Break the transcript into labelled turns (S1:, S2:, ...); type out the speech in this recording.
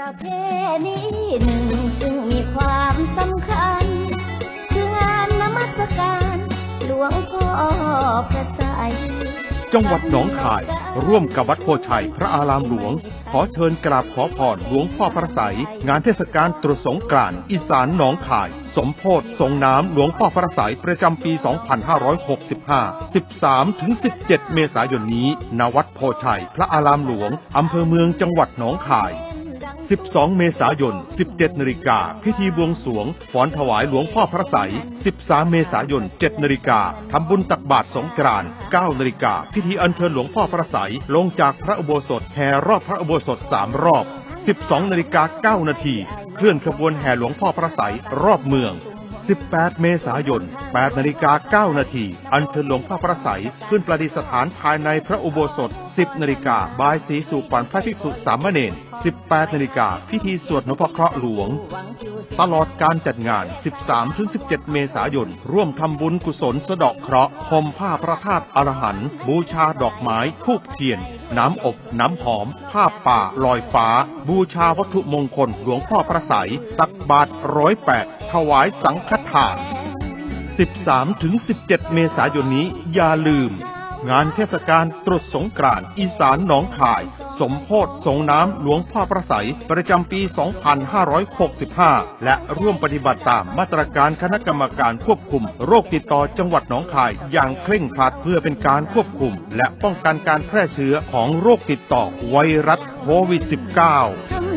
S1: ประเพณีหนึ่งซึ่งมีความสำคัญคืองานนมัสการหลวงพ่อพระไสย
S2: จังหวัดหนองคาย ร่วมกับวัดโพชัยพระอารามหลวง ขอเชิญกราบขอพรหลวงพ่อพระไสยงานเทศกาลตรุษสงกรานต์อีสานหนองคาย สมโพธิสงน้ำหลวงพ่อพระไสยประจำปี 2565 13ถึง17 เมษายนนี้ณวัดโพชัยพระอารามหลวงอำเภอเมืองจังหวัดหนองคาย 12 เมษายน 17นาฬิกาพิธีบวงสวงฟ้อนถวายหลวงพ่อพระไสย13 เมษายน 7นาฬิกาทำบุญตักบาตรสงกรานต์9นาฬิกาพิธีอัญเชิญหลวงพ่อพระไสยลงจากพระอุโบสถแห่รอบพระอุโบสถ 3 รอบ 12นาฬิกา9นาทีเคลื่อนขบวนแห่หลวงพ่อพระไสยรอบเมือง 18 เมษายน 8นาฬิกา9นาที อัญเชิญหลวงพ่อพระไสยขึ้นประดิษฐานภายในพระอุโบสถ 10นาฬิกาบายสีสู่ขวัญพระภิกษุสามเณร 18นาฬิกาพิธีสวดนพเคราะห์หลวง ตลอดการจัดงาน 13-17 เมษายน ร่วมทำบุญกุศลสะเดาะเคราะห์ห่มผ้าพระธาตุอรหันต์บูชาดอกไม้ทูบเทียน น้ำอบน้ำหอม ผ้าป่าลอยฟ้า บูชาวัตถุมงคลหลวงพ่อพระไสยตักบาตรร้อยแปดถวายสังฆทาน 13-17 เมษายนนี้อย่าลืม งานเทศกาลตรุษสงกรานต์อีสานหนองคาย สมโพธิสงน้ำหลวงพ่อประสัยประจำปี 2565 และร่วมปฏิบัติตามมาตรการคณะกรรมการควบคุม โรคติดต่อจังหวัดหนองคาย อย่างเคร่งครัดเพื่อเป็นการควบคุม และป้องกันการแพร่เชื้อของโรคติดต่อไวรัสโควิด -19